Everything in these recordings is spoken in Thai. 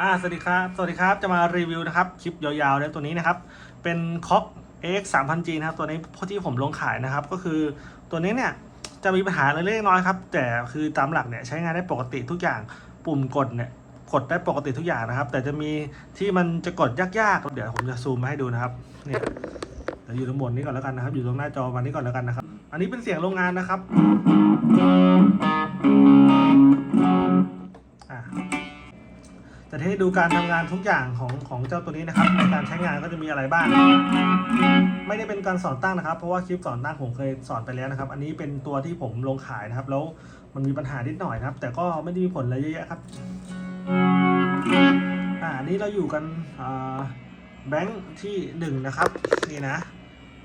อ่าสวัสดีครับ สวัสดีครับ จะมารีวิวนะครับ คลิปยาวๆแล้วตัวนี้นะครับ เป็นคอก X 3 0 0 G นะครับ ตัวนี้ที่ผมลงขายนะครับ ก็คือตัวนี้เนี่ยจะมีปัญหาเล็กๆน้อยครับ แต่คือตามหลักเนี่ยใช้งานได้ปกติทุกอย่าง ปุ่มกดเนี่ยกดได้ปกติทุกอย่างนะครับ แต่จะมีที่มันจะกดยากๆ เดี๋ยวผมจะซูมมาให้ดูนะครับ เนี่ยเดี๋ยวอยู่ตรงบนนี้ก่อนแล้วกันนะครับ อยู่ตรงหน้าจอวันนี้ก่อนแล้วกันนะครับ อันนี้เป็นเสียงโรงงานนะครับ จะให้ดูการทำงานทุกอย่างของของเจ้าตัวนี้นะครับในการใช้งานก็จะมีอะไรบ้าง ไม่ได้เป็นการสอนตั้งนะครับ เพราะว่าคลิปสอนตั้งผมเคยสอนไปแล้วนะครับ อันนี้เป็นตัวที่ผมลงขายนะครับ แล้วมันมีปัญหานิดหน่อยนะครับ แต่ก็ไม่ได้มีผลอะไรเยอะแยะครับอ่านนี้เราอยู่กันแบงค์ที่หนึ่งนะครับนี่นะ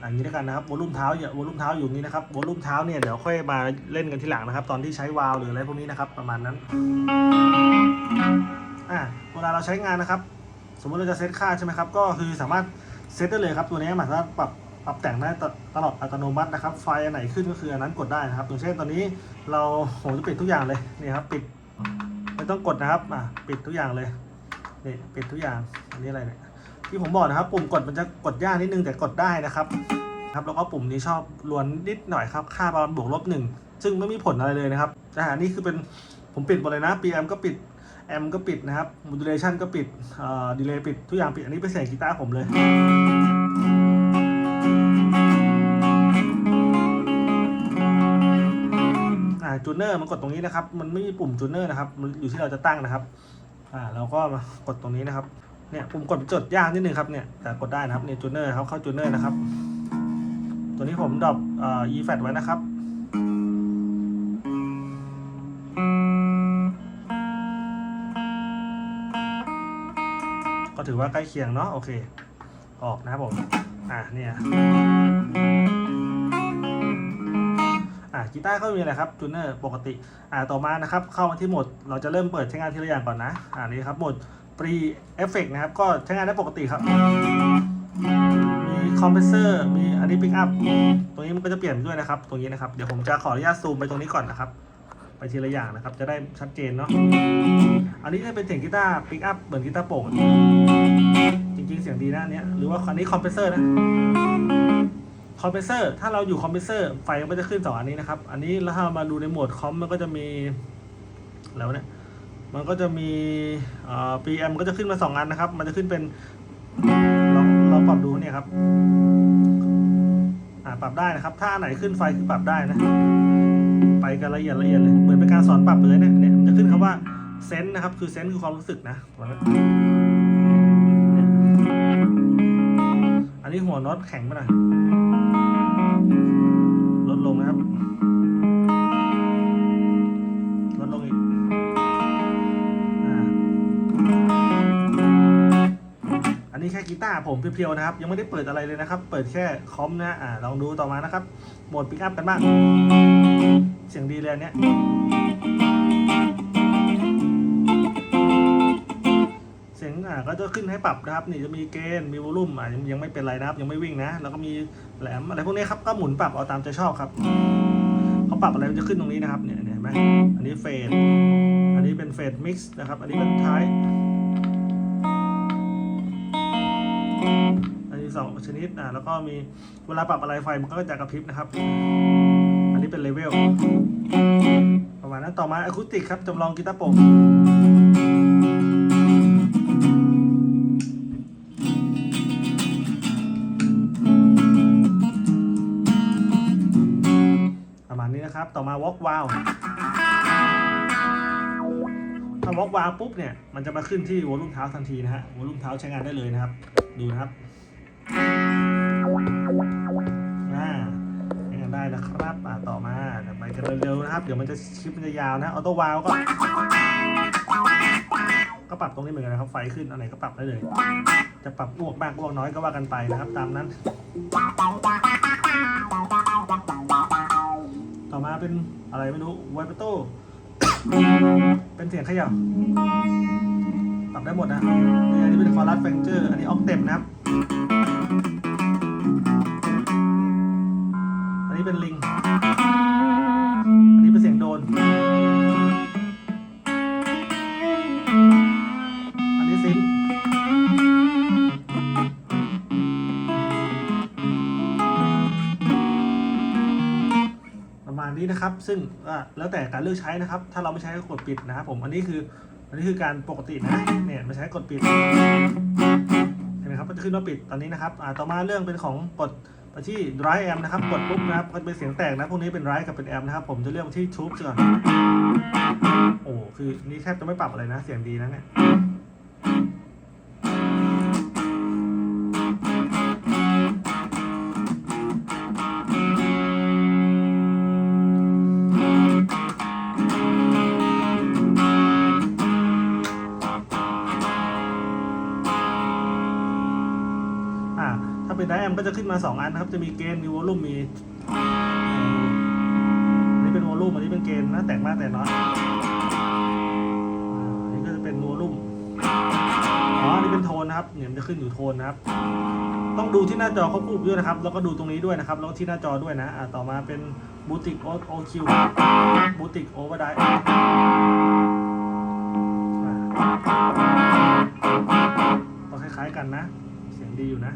อะอย่างนี้แล้วกันนะครับวอลุ่มเท้าอย่าวอลุ่มเท้าอยู่นี้นะครับวอลุ่มเท้าเนี่ยเดี๋ยวค่อยมาเล่นกันทีหลังนะครับ ตอนที่ใช้วาล์วหรืออะไรพวกนี้นะครับ ประมาณนั้น อ่าเวลาเราใช้งานนะครับ สมมติเราจะเซตค่าใช่ไหมครับ ก็คือสามารถเซตได้เลยครับ ตัวนี้มันสามารถปรับปรับแต่งได้ตลอดอัตโนมัตินะครับ ไฟอันไหนขึ้นก็คืออันนั้นกดได้นะครับอย่างเช่นตอนนี้เราผมจะปิดทุกอย่างเลยนี่ครับ ปิดไม่ต้องกดนะครับอ่าปิดทุกอย่างเลยนี่ปิดทุกอย่างอันนี้อะไรเนี่ยที่ผมบอกนะครับ ปุ่มกดมันจะกดยากนิดนึงแต่กดได้นะครับครับแล้วก็ปุ่มนี้ชอบลวนนิดหน่อยครับค่าประมาณบวกลบหนึ่งซึ่งไม่มีผลอะไรเลยนะครับแต่อันนี้คือเป็นผมปิดหมดเลยนะ PM ก็ปิด แอมก็ปิดนะครับ modulation ก็ปิดดีเลย์ปิด ทุกอย่างปิด อันนี้เป็นเสียงกีตาร์ผมเลยอ่าจูเนอร์มันกดตรงนี้นะครับ มันไม่มีปุ่มจูเนอร์นะครับ มันอยู่ที่เราจะตั้งนะครับ อ่า เราก็มากดตรงนี้นะครับ เนี่ยปุ่มกดจดยากนิดนึงครับ เนี่ย แต่กดได้นะครับ เนี่ยจูเนอร์ครับ เข้าจูเนอร์นะครับ ตัวนี้ผมดรอปเอ่อ e fat ไว้นะครับ ก็ถือว่าใกล้เคียงเนาะโอเค ออกนะครับผม อะเนี่ยอะกีตาร์ก็มีอะไรครับจูเนอร์ปกติ อะต่อมานะครับ เข้ามาที่โหมดเราจะเริ่มเปิดใช้งานทีละอย่างก่อนนะ อ่านี่ครับโหมด pre effect นะครับ ก็ใช้งานได้ปกติครับ มีคอมเพรสเซอร์ มีอันนี้ pick up ตรงนี้มันก็จะเปลี่ยนด้วยนะครับ ตรงนี้นะครับ เดี๋ยวผมจะขออนุญาตซูมไปตรงนี้ก่อนนะครับ ไปทีละอย่างนะครับ จะได้ชัดเจนเนาะ อันนี้จะเป็นเสียงกีตาร์ปิกอัพเหมือนกีตาร์โปร่งจริงๆ เสียงดีนะเนี้ยหรือว่าอันนี้คอมเพรสเซอร์นะคอมเพรสเซอร์ถ้าเราอยู่คอมเพรสเซอร์ไฟมันก็จะขึ้นสองอันนี้นะครับ อันนี้แล้วถ้ามาดูในโหมดคอมมันก็จะมีแล้วเนี่ยมันก็จะมีเอ่อ PM ก็จะขึ้นมาสองอันนะครับ มันจะขึ้นเป็นลองลองปรับดูเนี่ยครับอ่าปรับได้นะครับ ถ้าไหนขึ้นไฟคือปรับได้นะ ไปกันละเอียดละเอียดเลยเหมือนเป็นการสอนปรับเลยเนี่ยเนี่ยจะขึ้นคำว่า เซนส์นะครับ คือเซนส์คือความรู้สึกนะอันนี้หัวน็อตแข็งไปหน่อยลดลงนะครับลดลงอีกอันนี้แค่กีตาร์ผมเพียวๆนะครับ ยังไม่ได้เปิดอะไรเลยนะครับ เปิดแค่คอมนะอ่าลองดูต่อมานะครับโหมดปิกอัพกันบ้างเสียงดีเลยอันเนี้ย เสียงอะก็จะขึ้นให้ปรับนะครับนี่จะมีเกณฑ์มีวอลลุ่มอะยังยังไม่เป็นไรนะครับยังไม่วิ่งนะ แล้วก็มีแหลมอะไรพวกนี้ครับก็หมุนปรับเอาตามใจชอบครับเขาปรับอะไรมันจะขึ้นตรงนี้นะครับเนี่ยเนี่ยเห็นไหมอันนี้เฟดอันนี้เป็นเฟดมิกซ์นะครับ อันนี้เป็นท้ายอันนี้สองชนิดอะแล้วก็มีเวลาปรับอะไรไฟมันก็จะกระพริบนะครับ อันนี้เป็นเลเวลประมาณนั้นต่อมาอะคูติกครับจำลองกีตาร์โปร่ง ต่อมาวอล์กวาลถ้าวอล์กวาลปุ๊บเนี่ยมันจะมาขึ้นที่วอลลุ่มเท้าทันทีนะฮะวอลลุ่มเท้าใช้งานได้เลยนะครับ ดูนะครับอ่าใช้งานได้นะครับอ่าต่อมาเดี๋ยวไปกันเร็วๆนะครับ เดี๋ยวมันจะคลิปมันจะยาวนะออโต้วาลก็ก็ปรับตรงนี้เหมือนกันนะครับ ไฟขึ้นอันไหนก็ปรับได้เลย จะปรับอ้วกมากอ้วกน้อยก็ว่ากันไปนะครับ ตามนั้น เป็นอะไรไม่รู้ไวเปโต้เป็นเสียงขยับปรับได้หมดนะอันนี้เป็นคอรัสแฟงเจอร์ อันนี้ออกเต็มนะครับ อันนี้เป็นลิง ซึ่งอะแล้วแต่การเลือกใช้นะครับ ถ้าเราไม่ใช้ก็กดปิดนะครับผมอันนี้คืออันนี้คือการปกตินะเนี่ยไม่ใช้กดปิดเห็นไหมครับก็จะขึ้นว่าปิดตอนนี้นะครับอ่าต่อมาเรื่องเป็นของกดไปที่ drive amp นะครับกดปุ๊บนะครับก็จะเป็นเสียงแตกนะพวกนี้เป็น drive กับเป็น amp นะครับผมจะเลือกที่ tube ก่อนโอ้คือนี่แทบจะไม่ปรับอะไรนะ เสียงดีนะเนี่ย ก็จะขึ้นมา 2 อันนะครับ จะมีเกณฑ์มีวอลลุ่มมีอันนี้เป็นวอลลุ่มอันนี้เป็นเกณฑ์นะแตกมากแต่น้อยอันนี้ก็จะเป็นวอลลุ่มอ๋ออันนี้เป็นโทนนะครับเนี่ยมันจะขึ้นอยู่โทนนะครับ ต้องดูที่หน้าจอควบคู่ด้วยนะครับ แล้วก็ดูตรงนี้ด้วยนะครับ แล้วที่หน้าจอด้วยนะอ่าต่อมาเป็นบูติกโอโอคิวบูติกโอเวอร์ไดก็คล้ายๆกันนะ เสียงดีอยู่นะ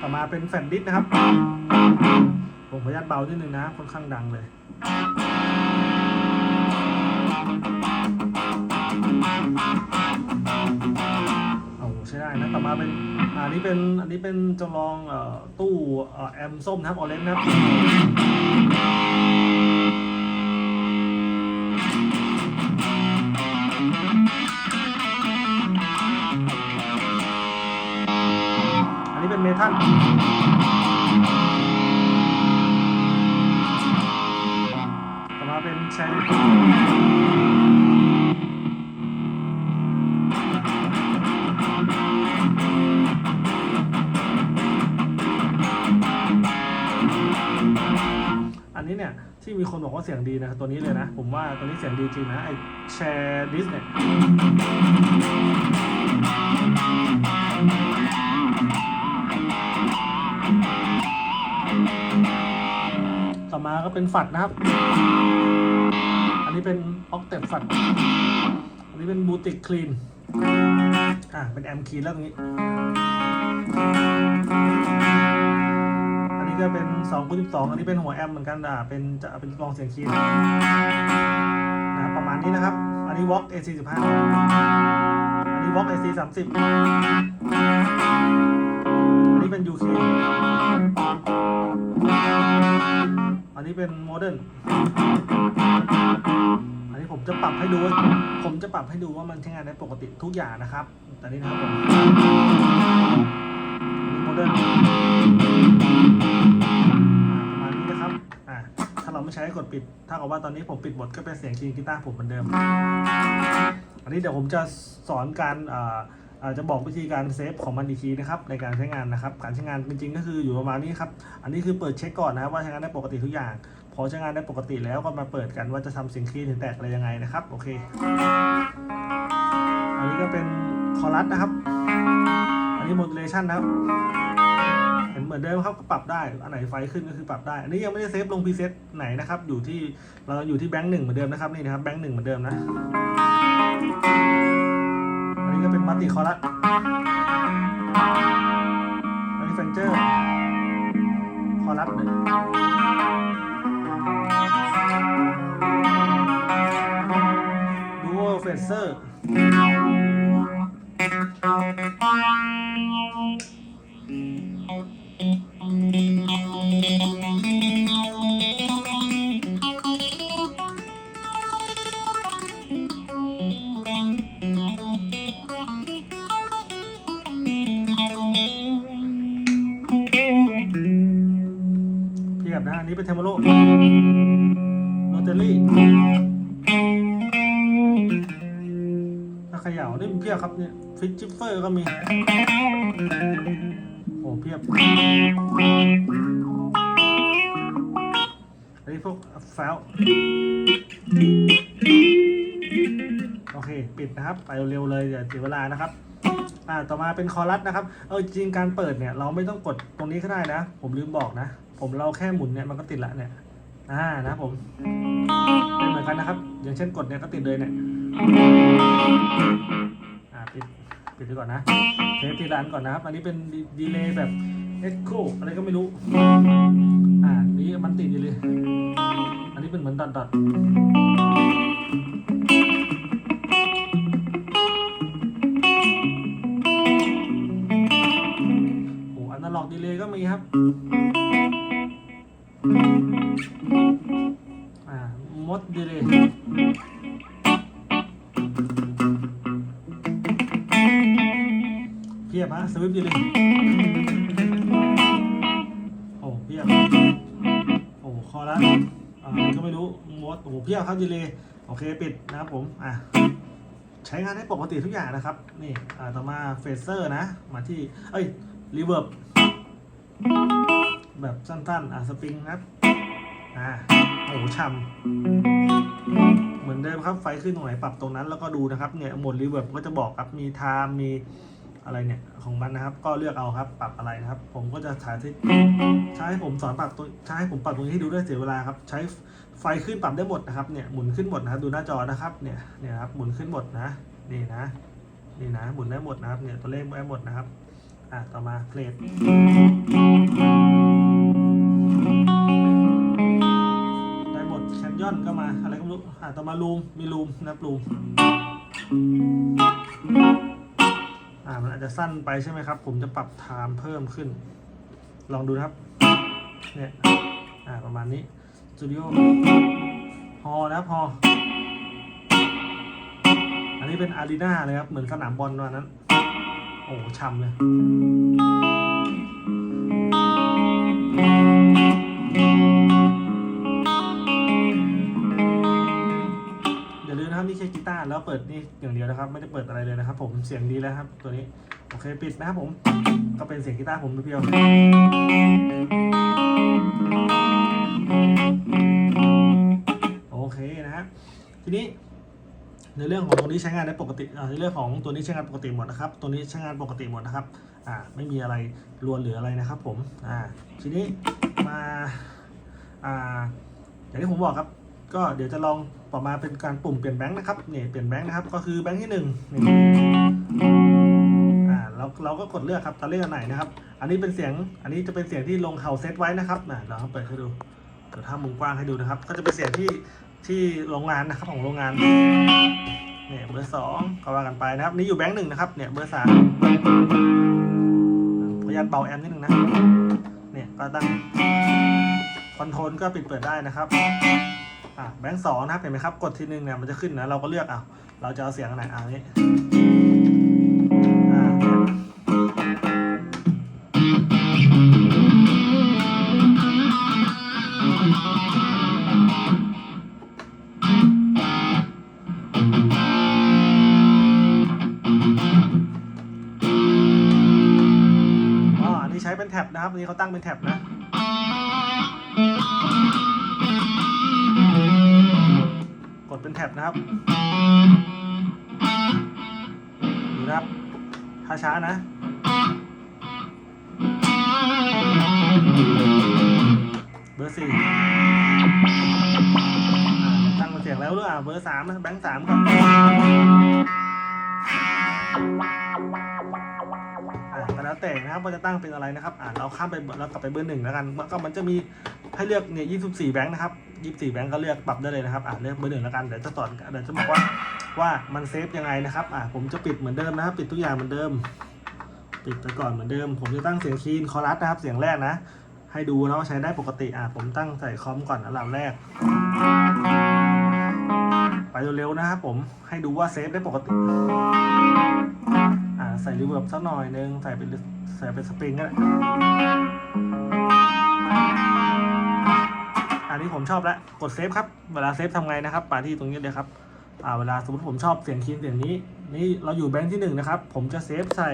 ต่อมาเป็นแฟนดิสนะครับ ผมขออนุญาตเบานิดนึงนะค่อนข้างดังเลย โอ้ใช่ได้นะต่อมาเป็นอันนี้เป็นอันนี้เป็นจำลองอตู้เอ่อแอมส้มนะครับออเรนจ์นะครับ เมทัลต่อมาเป็นแชร์ลิอันนี้เนี่ย ที่มีคนบอกว่าเสียงดีนะตัวนี้เลยนะ ผมว่าตัวนี้เสียงดีจริงนะไอแชร์ดิสเนี่ย ต่อมาก็เป็นฝัดนะครับ อันนี้เป็นออกเต็ปฝัด อันนี้เป็นบูติกคลีน อ่าเป็นแอมคีนแล้วตรงนี้ อันนี้ก็เป็น2คูณ12อันนี้เป็นหัวแอมเหมือนกันอ่าเป็นจะเป็นลองเสียงคีนนะครับประมาณนี้นะครับ อันนี้ Vox AC 15อันนี้ Vox AC 30อันนี้เป็น UK อันนี้เป็นโมเดิร์นอันนี้ผมจะปรับให้ดู ผมจะปรับให้ดูว่ามันใช้งานได้ปกติทุกอย่างนะครับ แต่นี้นะครับผมนนี้โมเดิร์นประมาณนี้นะครับ อ่า ถ้าเราไม่ใช้กดปิด ถ้ากับว่าตอนนี้ผมปิดหมดก็เป็นเสียงคีย์กีตาร์ผมเหมือนเดิม อันนี้เดี๋ยวผมจะสอนการอ่า จะบอกวิธีการเซฟของมันอีกทีนะครับในการใช้งานนะครับ การใช้งานจริงๆก็คืออยู่ประมาณนี้ครับ อันนี้คือเปิดเช็คก่อนนะครับว่าใช้งานได้ปกติทุกอย่าง พอใช้งานได้ปกติแล้วก็มาเปิดกันว่าจะทำเสียงคีย์ถึงแตกอะไรยังไงนะครับ โอเค อันนี้ก็เป็นคอรัสนะครับ อันนี้ modulation นะครับเห็นเหมือนเดิมครับก็ปรับได้ อันไหนไฟขึ้นก็คือปรับได้ อันนี้ยังไม่ได้เซฟลงพรีเซตไหนนะครับ อยู่ที่เราอยู่ที่แบงค์หนึ่งเหมือนเดิมนะครับนี่นะครับแบงค์หนึ่งเหมือนเดิมนะ นนี้ก็เป็นมัลติคอรัสอันนี้เฟนเจอร์ คอรัสเนี่ยดูโอเฟเซอร์เพี นะอันนี้เป็นเทมโลโรเตอรี่ถ้าเขย่านี่มันเพียบครับเนี่ยฟิตจิฟเฟอร์ก็มี โอ้เพียบอันนี้พวกแฟลโอเค ปิดนะครับ ไปเร็วเลยอย่าเสียเวลานะครับ อ่าต่อมาเป็นคอรัสนะครับ เออจริงการเปิดเนี่ยเราไม่ต้องกดตรงนี้ก็ได้นะ ผมลืมบอกนะ ผมเราแค่หมุนเนี่ยมันก็ติดละเนี่ย อ่านะผมเป็นเหมือนกันนะครับ อย่างเช่นกดเนี่ยก็ติดเลยเนี่ย อ่าปิดปิดไปก่อนนะเทสทีละอันก่อนนะครับ อันนี้เป็นดีเลย์แบบเอ็กโคอะไรก็ไม่รู้ อ่า นี้มันติดอยู่เลย อันนี้เป็นเหมือนดอทดอท อกดีเลย์ก็มีครับอ่ามดดีเลย์เพียบฮะสวิปดีเลย์โอ้เพียบโอ้คอรัสอ่าก็ไม่รู้มดโอ้เพียบครับดีเลยโอเคปิดนะครับผมอะใช้งานได้ปกติทุกอย่างนะครับ นี่อ่าต่อมาเฟเซอร์นะ มาที่ เอ้ย รีเวิร์บแบบสั้นๆ อะสปริงครับ อ่าโอ้โหช่ำเหมือนเดิมครับไฟขึ้นตรงไหนปรับตรงนั้นแล้วก็ดูนะครับเนี่ยโหมดรีเวิร์บก็จะบอกครับมีไทม์มีอะไรเนี่ยของมันนะครับ ก็เลือกเอาครับ ปรับอะไรนะครับ ผมก็จะสาธิตใช้ให้ผมสอนปรับตัวใช้ให้ผมปรับตรงนี้ให้ดูด้วยเสียเวลาครับ ใช้ไฟขึ้นปรับได้หมดนะครับเนี่ยหมุนขึ้นหมดนะครับดูหน้าจอนะครับเนี่ยเนี่ยครับหมุนขึ้นหมดนะนี่นะนี่นะหมุนได้หมดนะครับเนี่ยตัวเลขได้หมดนะครับ อะต่อมาเพลทได้หมดแคนยอนก็มาอะไรก็ไม่รู้อะต่อมาลูมมีลูมนะครับลูมอ่ามันอาจจะสั้นไปใช่ไหมครับ ผมจะปรับไทม์เพิ่มขึ้น ลองดูนะครับ เนี่ย อ่าประมาณนี้สตูดิโอฮอนะครับฮออันนี้เป็นอารีนาเลยครับ เหมือนสนามบอลวันนั้น โอ้ช่ำเลยอย่าลืมนะครับนี่แค่กีตาร์แล้วเปิดนี่อย่างเดียวนะครับ ไม่ได้เปิดอะไรเลยนะครับผมเสียงดีแล้วครับ ตัวนี้โอเคปิดนะครับผมก็เป็นเสียงกีตาร์ผมเพียวๆโอเคนะฮะทีนี้ ในเรื่องของตรงนี้ใช้งานได้ปกติในเรื่องของตัวนี้ใช้งานปกติหมดนะครับ ตัวนี้ใช้งานปกติหมดนะครับอ่าไม่มีอะไรรวนหรืออะไรนะครับผมอ่าทีนี้มาอ่าอย่างที่ผมบอกครับ ก็เดี๋ยวจะลองต่อมาเป็นการปุ่มเปลี่ยนแบงค์นะครับเนี่ยเปลี่ยนแบงค์นะครับก็คือแบงค์ที่หนึ่งอ่าเราเราก็กดเลือกครับจะเลือกอันไหนนะครับ อันนี้เป็นเสียงอันนี้จะเป็นเสียงที่ลงเขาเซตไว้นะครับนะเราเปิดให้ดูเดี๋ยวถ้ามุมกว้างให้ดูนะครับ ก็จะเป็นเสียงที่ ที่โรงงานนะครับของโรงงานเนี่ยเบอร์สองก็ว่ากันไปนะครับ นี่อยู่แบงค์หนึ่งนะครับเนี่ยเบอร์สามขออนุญาตเบาแอมนิดนึงนะเนี่ยก็ตั้งคอนโทรลก็ปิดเปิดได้นะครับอะแบงค์สองนะครับเห็นไหมครับกดทีนึงเนี่ยมันจะขึ้นนะเราก็เลือกเอาเราจะเอาเสียงอันไหนเอานี้อ่า อันนี้เขาตั้งเป็นแท็บนะ กดเป็นแท็บนะครับดูนะครับช้าๆนะเบอร์สี่ตั้งเป็นเสียงแล้วหรือเปล่าเบอร์สามนะแบงค์สามครับ แต่แล้วแต่นะครับว่าจะตั้งเป็นอะไรนะครับอ่าเราข้ามไปเรากลับไปเบอร์หนึ่งแล้วกันมันก็มันจะมีให้เลือกเนี่ยยี่สิบสี่แบงค์นะครับยี่สิบสี่แบงค์ก็เลือกปรับได้เลยนะครับอ่าเลือกเบอร์หนึ่งแล้วกันเดี๋ยวจะสอนเดี๋ยวจะบอกว่าว่ามันเซฟยังไงนะครับอ่าผมจะปิดเหมือนเดิมนะครับ ปิดทุกอย่างเหมือนเดิม ปิดไปก่อนเหมือนเดิม ผมจะตั้งเสียงคีนคอรัสนะครับ เสียงแรกนะ ให้ดูนะว่าใช้ได้ปกติอ่าผมตั้งใส่คอมก่อนอันดับแรก ไปเร็วๆนะครับผมให้ดูว่าเซฟได้ปกติ ใส่รีเวิร์บสักหน่อยนึง ใส่เป็นใส่เป็นสปริงก็ได้อันนี้ผมชอบแล้วกดเซฟครับ เวลาเซฟทำไงนะครับไปที่ตรงนี้เลยครับอ่าเวลาสมมติผมชอบเสียงคีนเสียงนี้ นี่เราอยู่แบงค์ที่หนึ่งนะครับ ผมจะเซฟใส่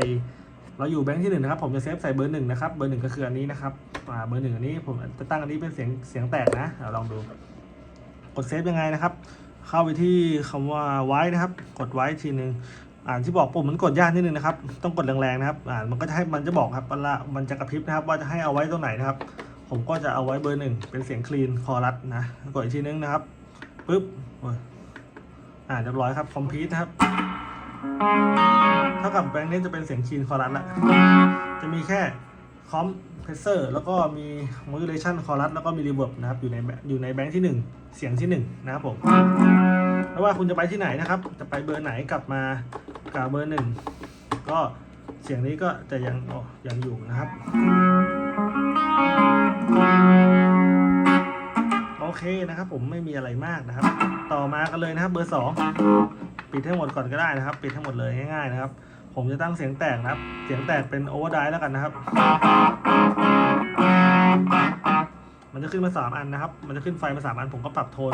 เราอยู่แบงค์ที่หนึ่งนะครับ ผมจะเซฟใส่เบอร์หนึ่งนะครับ เบอร์หนึ่งก็คืออันนี้นะครับอ่าเบอร์หนึ่งอันนี้ผมจะตั้งอันนี้เป็นเสียงเสียงแตกนะเอาลองดู กดเซฟยังไงนะครับ เข้าไปที่คำว่าไว้นะครับ กดไว้ทีหนึ่ง อ่านที่บอกปุ่มมันกดยากนิดนึงนะครับ ต้องกดแรงๆนะครับ อ่านมันก็จะให้มันจะบอกครับเวลามันจะกระพริบนะครับ ว่าจะให้เอาไว้ตรงไหนนะครับ ผมก็จะเอาไว้เบอร์หนึ่งเป็นเสียงคลีนคอรัสนะ กดอีกทีนึงนะครับปึ๊บโอ้ยอ่าเรียบร้อยครับคอมพิวต์นะครับเท่ากับแบงค์นี้จะเป็นเสียงคลีนคอรัสละจะมีแค่คอมเพรสเซอร์แล้วก็มี modulation chorus แล้วก็มี reverb นะครับอยู่ในอยู่ในแบงค์ที่ 1 เสียงที่ 1 นะครับผมไม่ว่าคุณจะไปที่ไหนนะครับ จะไปเบอร์ไหนกลับมา กับเบอร์หนึ่งก็เสียงนี้ก็จะยังอ๋อยังอยู่นะครับ โอเคนะครับผมไม่มีอะไรมากนะครับ ต่อมากันเลยนะครับเบอร์2ปิดให้หมดก่อนก็ได้นะครับ ปิดให้หมดเลยง่ายๆนะครับ ผมจะตั้งเสียงแตกนะครับ เสียงแตกเป็นโอเวอร์ไดแล้วกันนะครับ มันจะขึ้นมา 3 อันนะครับ มันจะขึ้นไฟมา 3 อันผมก็ปรับโทน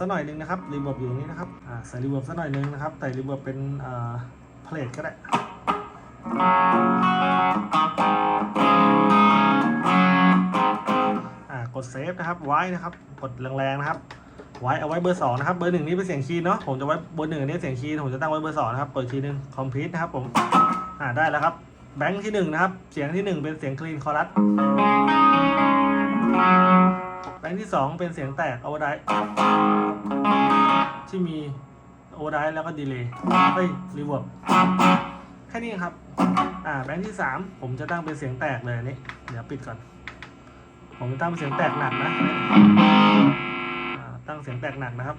รีเวิร์บสักหน่อยหนึงนะครับรีเวิร์บอยู่ตรงนี้นะครับใส่รีเวิร์บสักหน่อยหนึงนะครับใส่รีเวิร์บเป็นเพลทก็ได้กดเซฟนะครับไว้นะครับกดแรงๆนะครับไว้เอาไว้เบอร์สองนะครับเบอร์หนึ่งนี่เป็นเสียงคีย์เนาะผมจะไว้เบอร์หนึ่งนนี้เสียงคีย์ผมจะตั้งไว้เบอร์สองนะครับเปิดทีนึงคอมพิวต์นะครับผมอ่าได้แล้วครับแบงค์ที่หนึ่งนะครับเสียงที่หนึ่งเป็นเสียงคลีนคอรัส แบงค์ที่สองเป็นเสียงแตกโอเวอร์ไดที่มีโอเวอร์ไดแล้วก็ดีเลย์เฮ้ยรีเวิร์บแค่นี้ครับ อ่าแบงค์ที่สามผมจะตั้งเป็นเสียงแตกเลยนี้เดี๋ยวปิดก่อน ผมจะตั้งเป็นเสียงแตกหนักนะตั้งเสียงแตกหนักนะครับ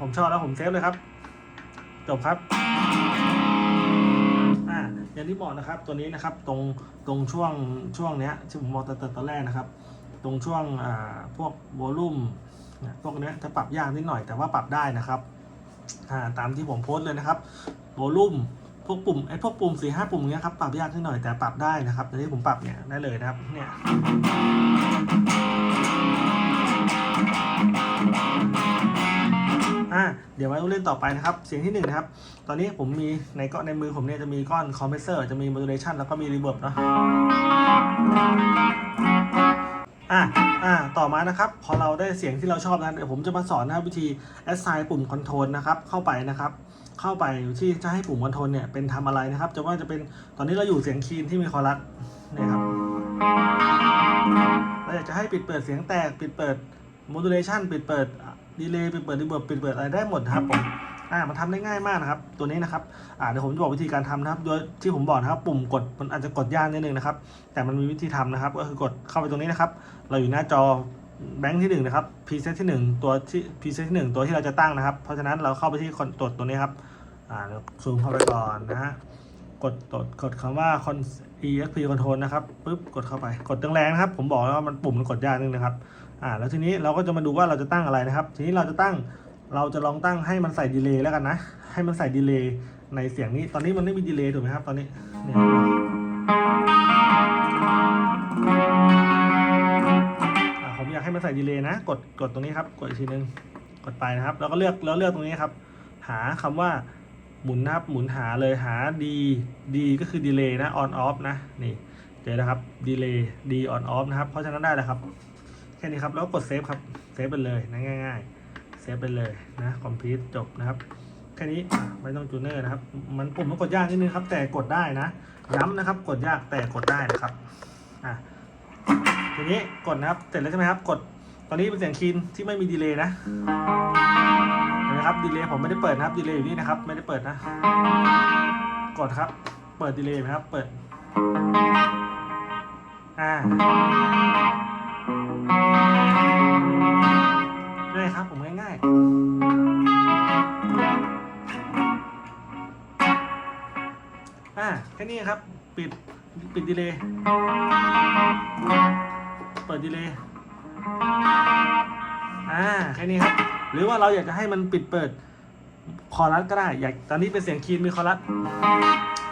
ผมชอบแล้วผมเซฟเลยครับ จบครับอ่าอย่างที่บอกนะครับ ตัวนี้นะครับตรงตรงช่วงช่วงเนี้ยที่ผมบอกตอนตอนแรกนะครับ ตรงช่วงอ่าพวกโวลูมเนี่ยพวกเนี้ยจะปรับยากนิดหน่อยแต่ว่าปรับได้นะครับอ่าตามที่ผมโพสต์เลยนะครับโวลูมพวกปุ่มไอ้พวกปุ่มสี่ห้าปุ่มเนี้ยครับปรับยากนิดหน่อยแต่ปรับได้นะครับแต่ที่ผมปรับเนี่ยได้เลยนะครับเนี่ย อ่าเดี๋ยวมาเล่นต่อไปนะครับ เสียงที่หนึ่งนะครับ ตอนนี้ผมมีในก้อนในมือผมเนี่ยจะมีก้อนคอมเพรสเซอร์จะมี modulation แล้วก็มี reverb เนาะอ่าอ่าต่อมานะครับพอเราได้เสียงที่เราชอบแล้วเดี๋ยวผมจะมาสอนนะครับวิธี assign ปุ่มคอนโทรลนะครับเข้าไปนะครับเข้าไปที่จะให้ปุ่มคอนโทรลเนี่ยเป็นทำอะไรนะครับ จะว่าจะเป็นตอนนี้เราอยู่เสียงคีนที่มีคอรัสเนี่ยครับเราอยากจะให้ปิดเปิดเสียงแตกปิดเปิด modulation ปิดเปิด ดีเลย์ปิดเปิดรีเบิร์ปิดเปิดอะไรได้หมดนะครับผมอ่ามันทำได้ง่ายมากนะครับ ตัวนี้นะครับอ่าเดี๋ยวผมจะบอกวิธีการทำนะครับ โดยที่ผมบอกนะครับปุ่มกดมันอาจจะกดยากนิดนึงนะครับ แต่มันมีวิธีทำนะครับ ก็คือกดเข้าไปตรงนี้นะครับ เราอยู่หน้าจอแบงค์ที่1นะครับ preset ที่ 1 ตัวที่ preset ที่ 1 ตัวที่เราจะตั้งนะครับ เพราะฉะนั้นเราเข้าไปที่ตรวจตัวนี้ครับอ่าเดี๋ยวซูมเข้าไปก่อนนะฮะกดกดกดคำว่า exp control นะครับปุ๊บกดเข้าไปกดแรงๆนะครับ ผมบอกแล้วว่ามันปุ่มมันกดยากนิดนึงนะครับ อ่าแล้วทีนี้เราก็จะมาดูว่าเราจะตั้งอะไรนะครับ ทีนี้เราจะตั้งเราจะลองตั้งให้มันใส่ดีเลย์แล้วกันนะ ให้มันใส่ดีเลย์ในเสียงนี้ ตอนนี้มันไม่มีดีเลย์ถูกไหมครับ ตอนนี้เนี่ยอ่าผมอยากให้มันใส่ดีเลย์นะ กดกดตรงนี้ครับ กดอีกทีนึง กดไปนะครับ แล้วก็เลือกแล้วเลือกตรงนี้ครับ หาคำว่าหมุนนะครับ หมุนหาเลยหา D D ก็คือดีเลย์นะ on off นะ นี่ เจอแล้วครับดีเลย์ D on off นะครับ เพราะฉะนั้นได้แล้วครับ แค่นี้ครับแล้วกดเซฟครับเซฟไปเลยนะง่ายๆเซฟไปเลยนะคอมพิวต์จบนะครับแค่นี้ไม่ต้องจูเนอร์นะครับมันปุ่มมันกดยากนิดนึงครับ แต่กดได้นะ ย้ำนะครับ กดยากแต่กดได้นะครับอะทีนี้กดนะครับเสร็จแล้วใช่ไหมครับ กดตอนนี้เป็นเสียงคีนที่ไม่มีดีเลย์นะเห็นไหมครับดีเลย์ผมไม่ได้เปิดนะครับดีเลย์อยู่นี่นะครับ ไม่ได้เปิดนะ กดครับ เปิดดีเลย์ไหมครับ เปิดอ่า ค่นี้ครับ ปิด ปิดดีเลย์ เปิดดีเลย์ อ่า แค่นี้ครับ หรือว่าเราอยากจะให้มันปิดเปิด คอรัสก็ได้ อยาก ตอนนี้เป็นเสียงคีย์มีคอรัส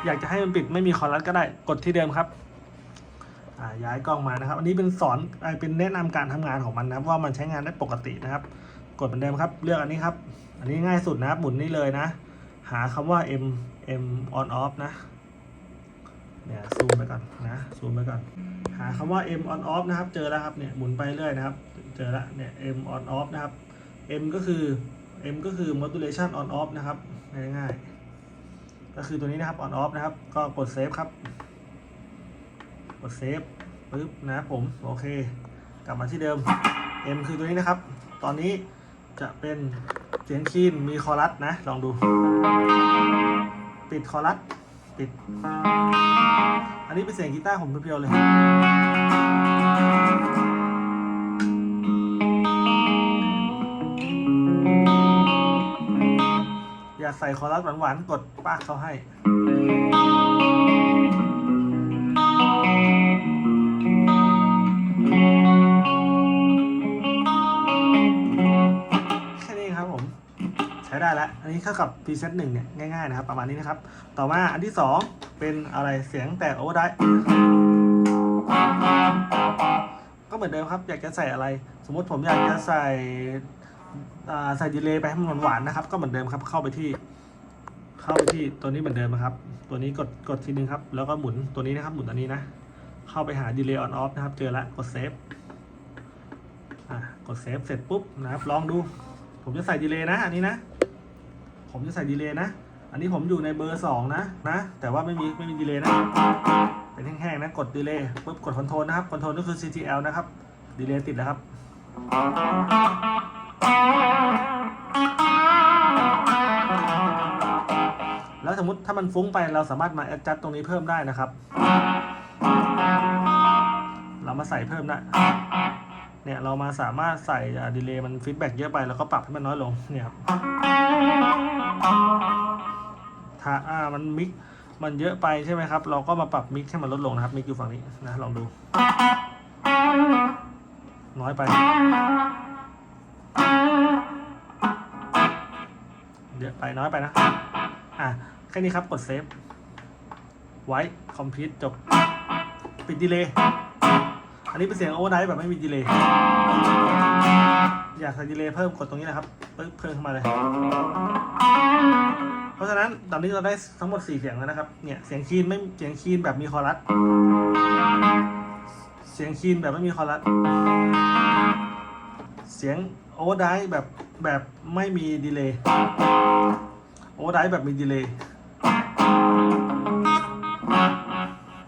อยากจะให้มันปิดไม่มีคอรัสก็ได้ กดที่เดิมครับอ่าย้ายกล้องมานะครับ อันนี้เป็นสอนเป็นแนะนำการทำงานของมันนะครับ ว่ามันใช้งานได้ปกตินะครับ กดเหมือนเดิมครับ เลือกอันนี้ครับ อันนี้ง่ายสุดนะครับหมุนนี่เลยนะ หาคำว่า m m on off นะ เนี่ยซูมไปก่อนนะซูมไปก่อน หาคำว่า m on off นะครับ เจอแล้วครับเนี่ยหมุนไปเรื่อยนะครับ เจอแล้วเนี่ย m on off นะครับ m ก็คือ m ก็คือ modulation on off นะครับง่ายๆก็คือตัวนี้นะครับ on off นะครับ ก็กดเซฟครับ กดเซฟปึ๊บนะครับผม โอเค กลับมาที่เดิม M คือตัวนี้นะครับ ตอนนี้จะเป็นเสียงคีนมีคอรัสนะ ลองดู ปิดคอรัส ติด อันนี้เป็นเสียงกีตาร์ผมเพียวๆเลยอยากใส่คอรัสหวานๆกดปากเขาให้ ใช้ได้แล้ว อันนี้เข้ากับ preset หนึ่งเนี่ยง่ายๆนะครับ ประมาณนี้นะครับ ต่อมาอันที่สองเป็นอะไรเสียงแต่โอเวอร์ไดก็เหมือนเดิมครับ อยากจะใส่อะไร สมมติผมอยากจะใส่ใส่ดีเลย์ไปให้มันหวานๆนะครับ ก็เหมือนเดิมครับเข้าไปที่ เข้าไปที่ตัวนี้เหมือนเดิมนะครับ ตัวนี้กดกดทีนึงครับ แล้วก็หมุนตัวนี้นะครับ หมุนตัวนี้นะ เข้าไปหาดีเลย์ออนออฟนะครับ เจอแล้วกดเซฟอะกดเซฟเสร็จปุ๊บนะครับ ลองดู ผมจะใส่ดีเลย์นะ อันนี้นะ ผมจะใส่ดีเลย์นะ อันนี้ผมอยู่ในเบอร์สองนะนะ แต่ว่าไม่มีไม่มีดีเลย์นะ เป็นแห้งๆนะกดดีเลย์ปุ๊บกดคอนโทรลนะครับคอนโทรลก็คือ CTL นะครับดีเลย์ติดแล้วครับแล้วสมมติถ้ามันฟุ้งไปเราสามารถมา adjust ตรงนี้เพิ่มได้นะครับ เรามาใส่เพิ่มได้ เนี่ยเรามาสามารถใส่ดีเลย์มันฟีดแบ็กเยอะไปแล้วก็ปรับให้มันน้อยลงเนี่ยครับถ้าอ่ามันมิกมันเยอะไปใช่ไหมครับ เราก็มาปรับมิกให้มันลดลงนะครับมิกอยู่ฝั่งนี้นะลองดู น้อยไป เยอะไปน้อยไปนะอะแค่นี้ครับกดเซฟไว้คอมพิวต์จบ ปิดดีเลย์ อันนี้เป็นเสียงโอเวอร์ไดร์แบบไม่มีดีเลย์ อยากใส่ดีเลย์เพิ่มกดตรงนี้นะครับ เพิ่มเข้ามาเลย เพราะฉะนั้นตอนนี้เราได้ทั้งหมด 4 เสียงแล้วนะครับ เนี่ย เสียงคีนไม่เสียงคีนแบบมีคอรัส เสียงคีนแบบไม่มีคอรัส เสียงโอเวอร์ไดร์แบบแบบไม่มีดีเลย์ โอเวอร์ไดร์แบบมีดีเลย์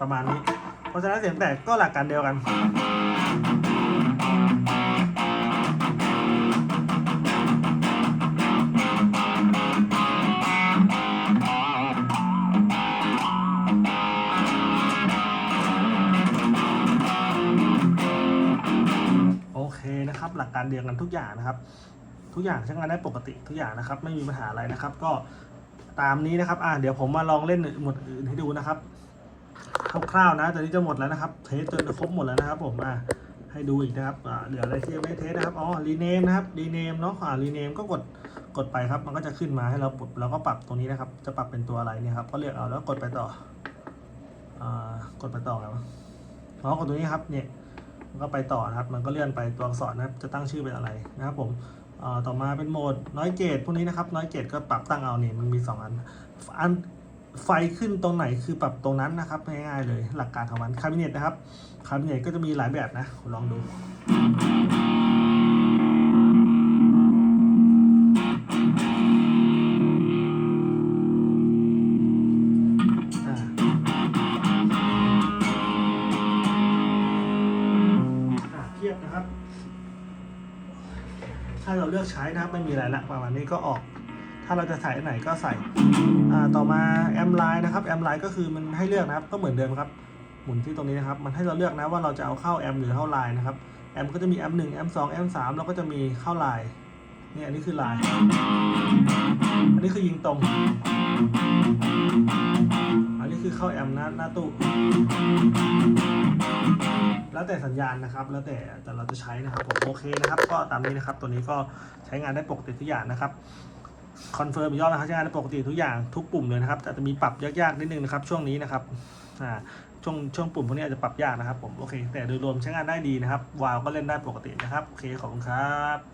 ประมาณนี้ เพราะฉะนั้นเสียงแตกก็หลักการเดียวกัน โอเคนะครับ หลักการเดียวกันทุกอย่างนะครับ ทุกอย่างใช้งานได้ปกติทุกอย่างนะครับ ไม่มีปัญหาอะไรนะครับ ก็ตามนี้นะครับ อ่าเดี๋ยวผมมาลองเล่นหมวดอื่นให้ดูนะครับ คร่าวๆนะตอนนี้จะหมดแล้วนะครับ เทสจนครบหมดแล้วนะครับ ผมอ่าให้ดูอีกนะครับเหลืออะไรที่ยังไม่เทสนะครับอ๋อรีเนมนะครับรีเนมเนาะอ่ารีเนมก็กดกดไปครับ มันก็จะขึ้นมาให้เราปรับเราก็ปรับตรงนี้นะครับ จะปรับเป็นตัวอะไรเนี่ยครับก็เลือกเอาแล้วกดไปต่ออ่ากดไปต่อแล้วอ๋อกดตรงนี้ครับเนี่ยมันก็ไปต่อนะครับ มันก็เลื่อนไปตัวอักษรนะครับ จะตั้งชื่อเป็นอะไรนะครับผมอ่าต่อมาเป็นโหมดน้อยเกตพวกนี้นะครับน้อยเกตก็ปรับตั้งเอาเนี่ยมันมีสองอันอัน ไฟขึ้นตรงไหนคือปรับตรงนั้นนะครับง่ายๆเลยหลักการของมันคาบิเนตนะครับคาบิเนตก็จะมีหลายแบบนะลองดูอ่าเทียบนะครับถ้าเราเลือกใช้นะครับไม่มีอะไรละประมาณนี้ก็ออก ถ้าเราจะใส่ไหนก็ใส่ต่อมาแอมไลน์นะครับแอมไลน์ก็คือมันให้เลือกนะครับก็เหมือนเดิมครับหมุนที่ตรงนี้นะครับมันให้เราเลือกนะว่าเราจะเอาเข้าแอมหรือเข้าไลน์นะครับแอมก็จะมีแอมหนึ่งแอมสองแอมสามแล้วก็จะมีเข้าไลน์เนี่ยอันนี้คือไลน์อันนี้คือยิงตรง อันนี้คือเข้าแอมหน้าหน้าตู้แล้วแต่สัญญาณนะครับ แล้วแต่แต่เราจะใช้นะครับผมโอเคนะครับ ก็ตามนี้นะครับ ตัวนี้ก็ใช้งานได้ปกติทุกอย่างนะครับ คอนเฟิร์มอีกรอบนะครับใช้งานได้ปกติทุกอย่างทุกปุ่มเลยนะครับแต่จะมีปรับยากๆนิดนึงนะครับช่วงนี้นะครับอ่าช่วงช่วงปุ่มพวกนี้อาจจะปรับยากนะครับผมโอเค แต่โดยรวมใช้งานได้ดีนะครับวาล์วก็เล่นได้ปกตินะครับโอเคขอบคุณครับ